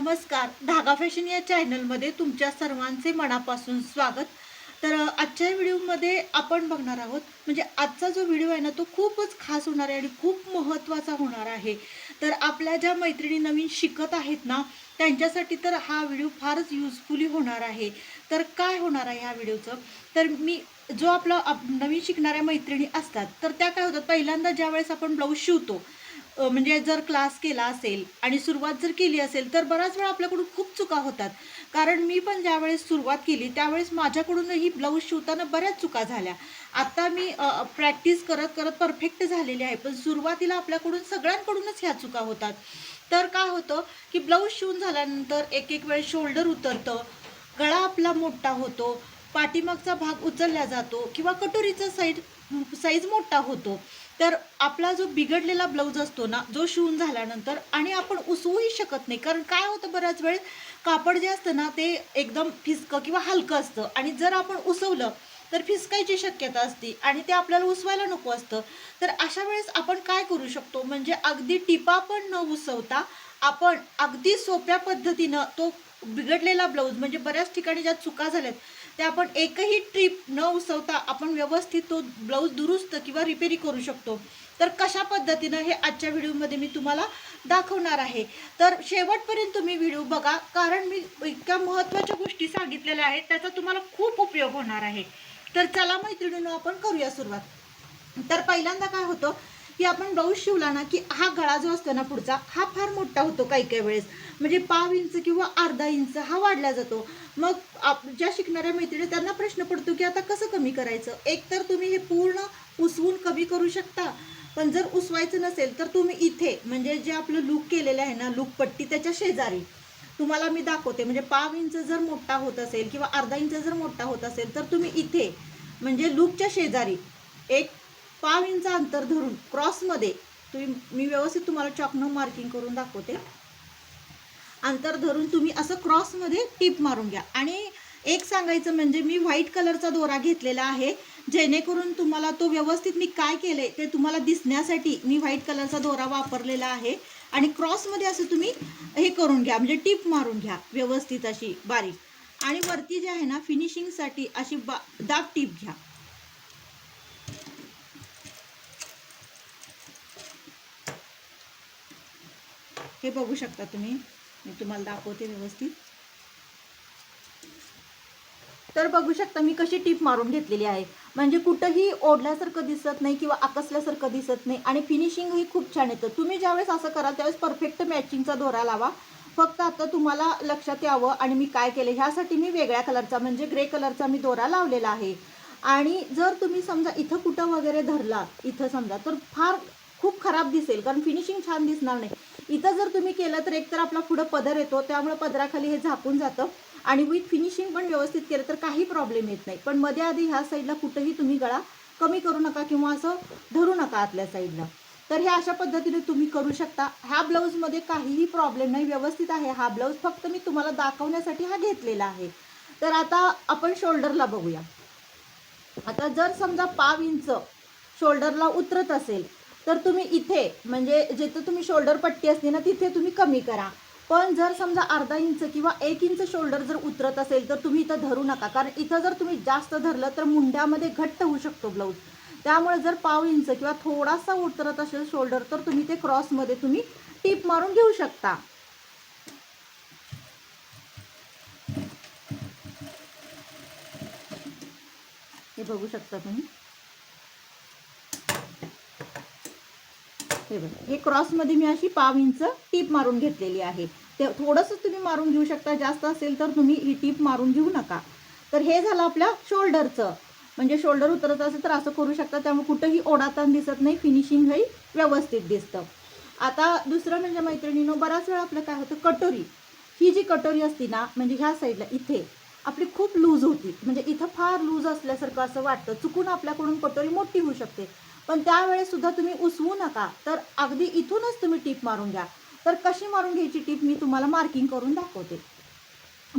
नमस्कार. धागा फॅशन या चॅनलमध्ये तुमच्या सर्वांचे मनापासून स्वागत. तर आजच्या व्हिडिओमध्ये आपण बघणार आहोत म्हणजे आजचा जो व्हिडिओ आहे ना तो खूपच खास होणार आहे आणि खूप महत्त्वाचा होणार आहे. तर आपल्या ज्या मैत्रिणी नवीन शिकत आहेत ना त्यांच्यासाठी तर हा व्हिडिओ फारच युजफुली होणार आहे. तर काय होणार आहे ह्या व्हिडिओचं? तर मी जो आपला नवीन शिकणाऱ्या मैत्रिणी असतात तर त्या काय होतात? पहिल्यांदा ज्यावेळेस आपण ब्लाऊज शिवतो म्हणजे जर क्लास केला असेल आणि सुरुवात जर केली असेल तर बराच वेळा आपल्याकडून खूप चुका होतात. कारण मी पण ज्यावेळेस सुरुवात केली त्यावेळेस माझ्याकडूनही ब्लाऊज शिवताना बऱ्याच चुका झाल्या. आत्ता मी प्रॅक्टिस करत करत परफेक्ट झालेली आहे पण सुरुवातीला आपल्याकडून सगळ्यांकडूनच ह्या चुका होतात. तर काय होतं की ब्लाऊज शिवून झाल्यानंतर एक एक वेळ शोल्डर उतरतं गळा आपला मोठा होतो पाठीमागचा भाग उचलला जातो किंवा कटोरीचा साईड साईज मोठा होतो. तर आपला जो बिघडलेला ब्लाऊज असतो ना जो शिवून झाल्यानंतर आणि आपण उसवूही शकत नाही. कारण काय होतं बऱ्याच वेळेस कापड जे असतं ना ते एकदम फिसकं किंवा हलकं असतं. आणि जर आपण उसवलं तर फिसकायची शक्यता असते आणि ते आपल्याला उसवायला नको असतं. तर अशा वेळेस आपण काय करू शकतो? म्हणजे अगदी टिपा पण न उसवता आपण अगदी सोप्या पद्धतीनं तो बिघडलेला ब्लाऊज म्हणजे बऱ्याच ठिकाणी ज्या चुका झाल्यात त्या आपण एकही ट्रिप न उसवता आपण व्यवस्थित तो ब्लाऊज दुरुस्त किंवा रिपेरी करू शकतो. तर कशा पद्धतीनं हे आजच्या व्हिडिओमध्ये मी तुम्हाला दाखवणार आहे? तर शेवटपर्यंत तुम्ही व्हिडिओ बघा कारण मी इतक्या महत्त्वाच्या गोष्टी सांगितलेल्या आहेत त्याचा तुम्हाला खूप उपयोग होणार आहे. तर चला मैत्रिणीनं आपण करूया सुरुवात. तर पहिल्यांदा काय होतं की आपण ब्लाऊज शिवला ना की हा गळा जो असतो ना पुढचा हा फार मोठा होतो काही काही वेळेस. म्हणजे पाव इंच किंवा अर्धा इंच हा वाढला जातो. मग आप ज्या शिकणाऱ्या मैत्रिणी त्यांना प्रश्न पडतो की आता कसं कमी करायचं? एक तर तुम्ही हे पूर्ण उसवून कमी करू शकता. पण जर उसवायचं नसेल तर तुम्ही इथे म्हणजे जे आपलं लूक केलेलं आहे ना लूक पट्टी त्याच्या शेजारी. तुम्हाला मी दाखवते म्हणजे पाव इंच जर मोठा होत असेल किंवा अर्धा इंच जर मोठा होत असेल तर तुम्ही इथे म्हणजे लूकच्या शेजारी एक पाव इंच अंतर धरून क्रॉसमध्ये तुम्ही मी व्यवस्थित तुम्हाला चॉकनं मार्किंग करून दाखवते. अंतर धरून तुम्ही असं क्रॉसमध्ये टीप मारून घ्या. आणि एक सांगायचं म्हणजे मी व्हाईट कलरचा दोरा घेतलेला आहे जेणेकरून तुम्हाला तो व्यवस्थित मी काय केले ते तुम्हाला दिसण्यासाठी मी व्हाईट कलरचा दोरा वापरलेला आहे. आणि क्रॉसमध्ये असं तुम्ही हे करून घ्या म्हणजे टीप मारून घ्या व्यवस्थित अशी बारीक. आणि वरती जे आहे ना फिनिशिंगसाठी अशी बा दाब टीप घ्या. हे बघू शकता तुम्ही. मी तुम्हाला दाखवते व्यवस्थित. तर बघू शकता मी कशी टीप मारून घेतलेली आहे. म्हणजे कुठंही ओढल्यासारखं दिसत नाही किंवा आकसल्यासारखं दिसत नाही आणि फिनिशिंग ही खूप छान येतं. तुम्ही ज्यावेळेस असं कराल त्यावेळेस परफेक्ट मॅचिंगचा दोरा लावा. फक्त आता तुम्हाला लक्षात यावं आणि मी काय केलं ह्यासाठी मी वेगळ्या कलरचा म्हणजे ग्रे कलरचा मी दोरा लावलेला आहे. आणि जर तुम्ही समजा इथं कुठं वगैरे धरला इथं समजा तर फार खूप खराब दिसेल कारण फिनिशिंग छान दिसणार नाही. इथं जर तुम्ही केलं तर एकतर आपला पुढं पदर येतो त्यामुळे पदराखाली हे झाकून जातं. आणि विथ फिनिशिंग पण व्यवस्थित केलं तर काही प्रॉब्लेम येत नाही. पण मध्ये आधी ह्या साईडला कुठंही तुम्ही गळा कमी करू नका किंवा असं धरू नका आतल्या साईडला तर हे अशा पद्धतीने तुम्ही करू शकता. ह्या ब्लाऊजमध्ये काहीही प्रॉब्लेम नाही. व्यवस्थित आहे हा ब्लाऊज फक्त मी तुम्हाला दाखवण्यासाठी हा घेतलेला आहे. तर आता आपण शोल्डरला बघूया. आता जर समजा पाव इंच शोल्डरला उतरत असेल तर तुम्ही इथे म्हणजे जिथं तुम्ही शोल्डर पट्टी असते ना तिथे तुम्ही कमी करा. पण जर समजा अर्धा इंच किंवा एक इंच शोल्डर जर उतरत असेल तर तुम्ही इथं धरू नका. कारण इथं जर तुम्ही जास्त धरलं तर मुंड्यामध्ये घट्ट होऊ शकतो ब्लाऊज त्यामुळे जर पाव इंच किंवा थोडासा उतरत असेल शोल्डर तर तुम्ही ते क्रॉसमध्ये तुम्ही टीप मारून घेऊ शकता. हे बघू शकता तुम्ही? हे बघा. हे क्रॉसमध्ये मी अशी पाव इंच टीप मारून घेतलेली आहे. ते थोडंसं तुम्ही मारून घेऊ शकता. जास्त असेल तर तुम्ही ही टीप मारून घेऊ नका. तर हे झालं आपल्या शोल्डरचं. म्हणजे शोल्डर उतरत असेल तर असं करू शकता. त्यामुळे कुठंही ओढाताना दिसत नाही. फिनिशिंगही व्यवस्थित दिसतं. आता दुसरं म्हणजे मैत्रिणीनं बराच वेळा आपलं काय होतं? कटोरी. ही जी कटोरी असती ना म्हणजे ह्या साईडला इथे आपली खूप लूज होती. म्हणजे इथं फार लूज असल्यासारखं असं वाटतं. चुकून आपल्याकडून कटोरी मोठी होऊ शकते. पण त्यावेळेस सुद्धा तुम्ही उसवू नका. तर अगदी इथूनच तुम्ही टीप मारून घ्या. तर कशी मारून घ्यायची टीप मी तुम्हाला मार्किंग करून दाखवते.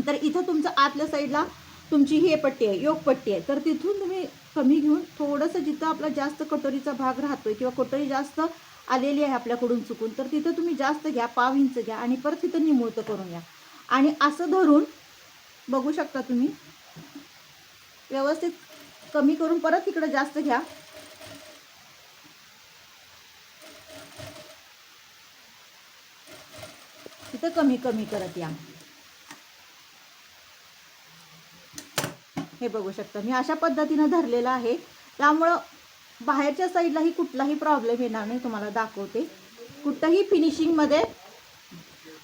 तर इथं तुमचं आतल्या साईडला तुमची हे पट्टी आहे योग पट्टी आहे. तर तिथून तुम्ही कमी घेऊन थोडंसं जिथं आपला जास्त कटोरीचा भाग राहतोय किंवा कटोरी जास्त आलेली आहे आपल्याकडून चुकून तर तिथं तुम्ही जास्त घ्या पाव इंच घ्या आणि परत तिथं निमुळतं करून घ्या. आणि असं धरून बघू शकता तुम्ही. व्यवस्थित कमी करून परत इकडं जास्त घ्या. तिथं कमी कमी करत या. हे बघू शकता मी अशा पद्धतीनं धरलेलं आहे. त्यामुळं बाहेरच्या साईडलाही कुठलाही प्रॉब्लेम येणार नाही तुम्हाला दाखवते. कुठंही फिनिशिंगमध्ये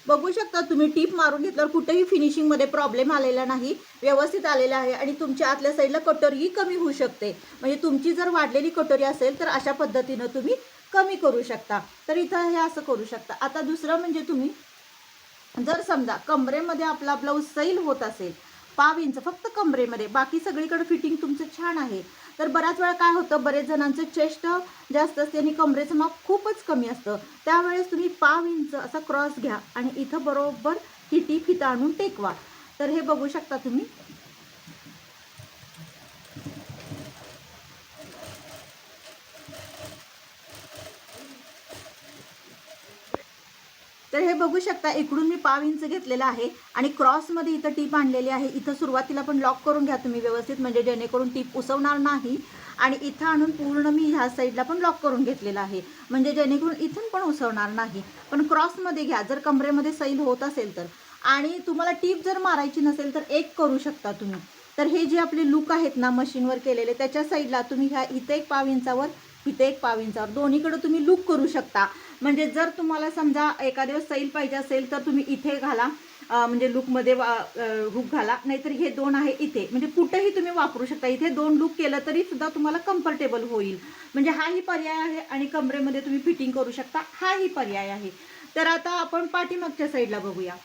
बघू शकता तुम्ही टीप मारून घेतल्यावर कुठेही फिनिशिंगमध्ये प्रॉब्लेम आलेला नाही व्यवस्थित आलेला आहे आणि तुमच्या आतल्या साईडला कटोरीही कमी होऊ शकते. म्हणजे तुमची जर वाढलेली कटोरी असेल तर अशा पद्धतीनं तुम्ही कमी करू शकता. तर इथं हे असं करू शकता. आता दुसरं म्हणजे तुम्ही जर समजा कमरेमध्ये आपला ब्लाऊज सैल होत असेल पाव इंच फक्त कमरेमध्ये बाकी सगळीकडे फिटिंग तुमचं छान आहे तर बऱ्याच वेळा काय होतं बरेच जणांचं चेस्ट जास्त असते आणि कमरेचं माप खूपच कमी असतं. त्यावेळेस तुम्ही पाव इंच असा क्रॉस घ्या आणि इथं बरोबर ही टीप इथं आणून टेकवा. तर हे बघू शकता तुम्ही. तर हे बघू शकता इकडून मी पाव इंच घेतलेलं आहे आणि क्रॉसमध्ये इथं टीप आणलेली आहे. इथं सुरुवातीला पण लॉक करून घ्या तुम्ही व्यवस्थित म्हणजे जेणेकरून टीप उसवणार नाही. आणि इथं आणून पूर्ण मी ह्या साईडला पण लॉक करून घेतलेलं आहे. म्हणजे जेणेकरून इथून पण उसवणार नाही. पण क्रॉसमध्ये घ्या जर कमरेमध्ये सैल होत असेल तर. आणि तुम्हाला टीप जर मारायची नसेल तर एक करू शकता तुम्ही. तर हे जे आपले लूक आहेत ना मशीनवर केलेले त्याच्या साईडला तुम्ही ह्या इथं एक पाव इंचावर इथे एक पाव इंचावर दोन्हीकडं तुम्ही लूक करू शकता. म्हणजे जर तुम्हाला समजा एखाद्या सैल पाहिजे असेल तर तुम्ही इथे घाला. म्हणजे लुकमध्ये वा हुक घाला. नाहीतर हे दोन आहे इथे. म्हणजे कुठेही तुम्ही वापरू शकता. इथे दोन लुक केलं तरी सुद्धा तुम्हाला कम्फर्टेबल होईल. म्हणजे हाही पर्याय आहे आणि कमरेमध्ये तुम्ही फिटिंग करू शकता. हाही पर्याय आहे. तर आता आपण पाठीमागच्या साईडला बघूया.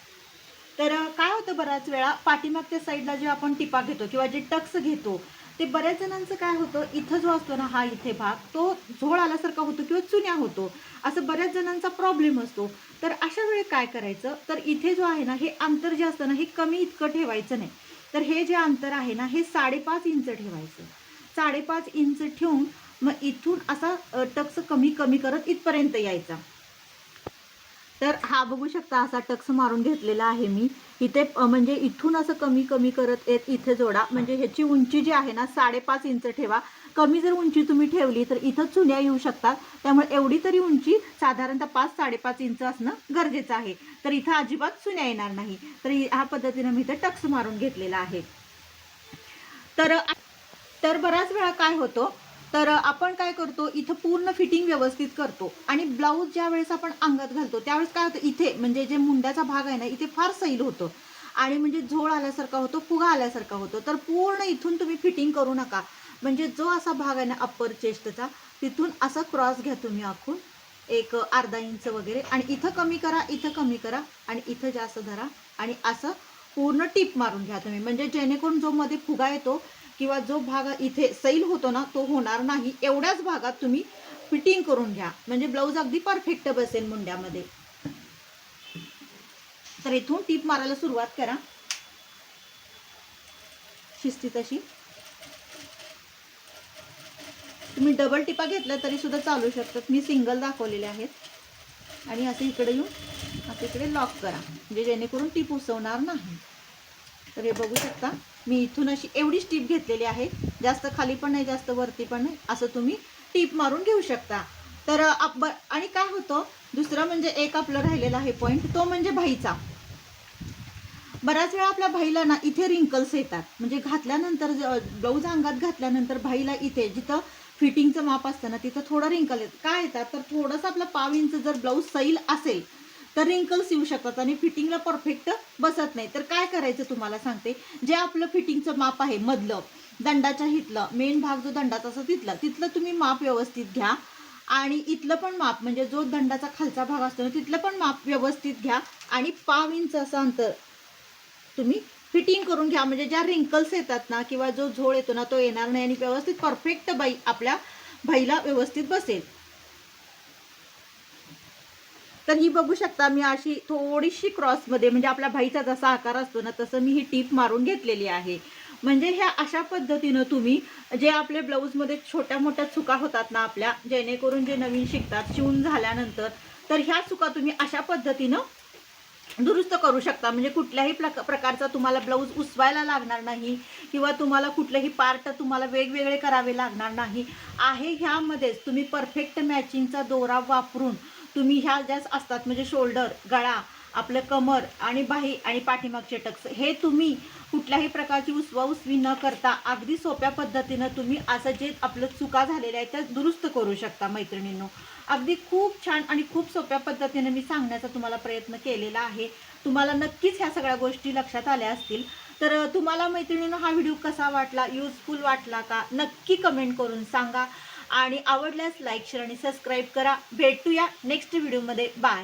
तर काय होतं बऱ्याच वेळा? पाठीमागच्या साईडला जे आपण टिपा घेतो किंवा जे टक्स घेतो ते बऱ्याच जणांचं काय होतं इथं जो असतो ना हा इथे भाग तो झोळ आल्यासारखा होतो किंवा चुन्या होतो असं बऱ्याच जणांचा प्रॉब्लेम असतो. तर अशा वेळी काय करायचं? तर इथे जो आहे ना हे अंतर जे असतं ना हे कमी इतकं ठेवायचं नाही. तर हे जे अंतर आहे ना हे साडेपाच इंच ठेवायचं. साडेपाच इंच ठेवून मग इथून असा टक्स कमी कमी करत इथपर्यंत यायचा. तर हा बघू शकता असा टक्स मारून घेतलेला आहे मी. इथे म्हणजे इथून असं कमी कमी करत येत इथे जोडा. म्हणजे ह्याची उंची जी आहे ना साडेपाच इंच ठेवा. कमी जर उंची तुम्ही ठेवली तर इथं चुन्या येऊ शकतात. त्यामुळे एवढी तरी उंची साधारणतः पाच साडेपाच इंच असणं गरजेचं आहे. तर इथं अजिबात चुन्या येणार नाही. तर ह्या पद्धतीनं मी इथं टक्स मारून घेतलेला आहे. तर तर बराच वेळा काय होतं तर आपण काय करतो इथं पूर्ण फिटिंग व्यवस्थित करतो. आणि ब्लाऊज ज्या वेळेस आपण अंगात घालतो त्यावेळेस काय होतं इथे म्हणजे जे मुंड्याचा भाग आहे ना इथे फार सैल होतं. आणि म्हणजे झोळ आल्यासारखा होतो फुगा आल्यासारखा होतो. तर पूर्ण इथून तुम्ही फिटिंग करू नका. म्हणजे जो असा भाग आहे ना अप्पर चेस्टचा तिथून असा क्रॉस घ्या तुम्ही आखून. एक अर्धा इंच वगैरे. आणि इथं कमी करा इथं कमी करा. आणि इथं जास्त धरा. आणि असं पूर्ण टीप मारून घ्या तुम्ही. म्हणजे जेणेकरून जो मध्ये फुगा येतो किंवा जो भाग इथे सैल होतो ना तो होणार नाही. एवढ्याच भागात तुम्ही फिटिंग करून घ्या. म्हणजे ब्लाऊज अगदी परफेक्ट बसेल मुंड्यामध्ये. तर इथून टीप मारायला सुरुवात करा. शिस्ती तशी. तुम्ही डबल टिपा घेतल्या तरी सुद्धा चालू शकतात. मी सिंगल दाखवलेले आहेत. आणि असं इकडे येऊन असं इकडे लॉक करा. म्हणजे जेणेकरून टीप उसवणार नाही. तर हे बघू शकता. मी इथून अशी एवढीच टीप घेतलेली आहे. जास्त खाली पण नाही जास्त वरती पण नाही असं तुम्ही टीप मारून घेऊ शकता. तर आप आणि काय होतं दुसरं म्हणजे एक आपलं राहिलेला आहे पॉईंट तो म्हणजे भाईचा. बऱ्याच वेळा आपल्या भाईला ना इथे रिंकल्स येतात. म्हणजे घातल्यानंतर ब्लाऊज अंगात घातल्यानंतर भाईला इथे जिथं फिटिंगचं माप असतं ना तिथं थोडं रिंकल येत. काय येतात? तर थोडंसं आपलं पाव इंच जर ब्लाऊज सैल असेल तर रिंकल्स येऊ शकतात आणि फिटिंगला परफेक्ट बसत नाही. तर काय करायचं तुम्हाला सांगते. जे आपलं फिटिंगचं माप आहे मधलं दंडाच्या हितलं मेन भाग जो दंडाचा असतो तिथलं तिथलं तुम्ही माप व्यवस्थित घ्या. आणि इथलं पण माप म्हणजे जो दंडाचा खालचा भाग असतो ना तिथलं पण माप व्यवस्थित घ्या. आणि पाव इंच असं अंतर तुम्ही फिटिंग करून घ्या. म्हणजे ज्या रिंकल्स येतात ना किंवा जो झोळ येतो ना तो येणार नाही आणि व्यवस्थित परफेक्ट बाई आपल्या बाईला व्यवस्थित बसेल. तर ही बघू शकता मी अशी थोडीशी क्रॉसमध्ये म्हणजे आपल्या भाईचा जसा आकार असतो ना तसं मी ही टीप मारून घेतलेली आहे. म्हणजे ह्या अशा पद्धतीनं तुम्ही जे आपले ब्लाऊजमध्ये छोट्या मोठ्या चुका होतात ना आपल्या जेणेकरून जे नवीन शिकतात शिवून झाल्यानंतर तर ह्या चुका तुम्ही अशा पद्धतीनं दुरुस्त करू शकता. म्हणजे कुठल्याही प्रकारचा तुम्हाला ब्लाऊज उसवायला लागणार नाही किंवा तुम्हाला कुठलेही पार्ट तुम्हाला वेगवेगळे करावे लागणार नाही. आहे ह्यामध्येच तुम्ही परफेक्ट मॅचिंगचा दोरा वापरून तुम्ही ह्या ज्या असतात म्हणजे शोल्डर गळा आपलं कमर आणि बाही आणि पाठीमागचे टक्स हे तुम्ही कुठल्याही प्रकारची उसवा उसवी न करता अगदी सोप्या पद्धतीनं तुम्ही असं जे आपलं चुका झालेल्या आहेत त्या दुरुस्त करू शकता मैत्रिणींनो. अगदी खूप छान आणि खूप सोप्या पद्धतीने मी सांगण्याचा तुम्हाला प्रयत्न केलेला आहे. तुम्हाला नक्कीच ह्या सगळ्या गोष्टी लक्षात आल्या असतील. तर तुम्हाला मैत्रिणीनं हा व्हिडिओ कसा वाटला युजफुल वाटला का नक्की कमेंट करून सांगा. आणि आवडल्यास लाईक शेअर आणि सबस्क्राईब करा. भेटूया नेक्स्ट व्हिडिओमध्ये बाय